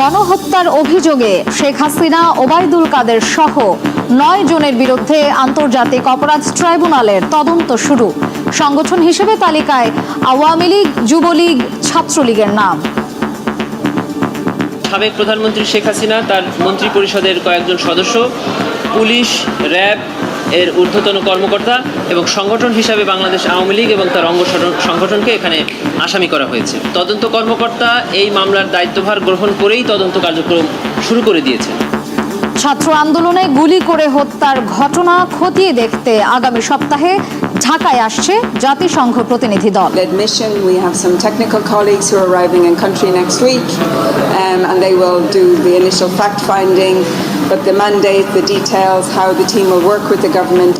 গণহত্যার অভিযোগে শেখ হাসিনা, ওবায়দুল কাদের সহ নয় জনের বিরুদ্ধে আন্তর্জাতিক অপরাধ ট্রাইব্যুনালের তদন্ত শুরু। সংগঠন হিসেবে তালিকায় আওয়ামী লীগ, যুবলীগ, ছাত্রলীগের নাম। সাবেক প্রধানমন্ত্রী শেখ হাসিনা, তার মন্ত্রী পরিষদের কয়েকজন সদস্য, পুলিশ, র্যাব এর ঊর্ধ্বতন কর্মকর্তা এবং সংগঠন হিসাবে বাংলাদেশ আওয়ামী লীগ এবং তার অঙ্গ সংগঠনকে এখানে আসামি করা হয়েছে তদন্ত কর্মকর্তা এই মামলার দায়িত্বভার গ্রহণ করেই তদন্ত কার্যক্রম শুরু করে দিয়েছেন ছাত্র আন্দোলনে গুলি করে হত্যার ঘটনা খতিয়ে দেখতে আগামী সপ্তাহে ঢাকায় আসছে জাতিসংঘ প্রতিনিধি দল mission. We have some technical colleagues who are arriving in country next week, um, and they will do the initial fact finding. But the mandate, the details, how the team will work with the government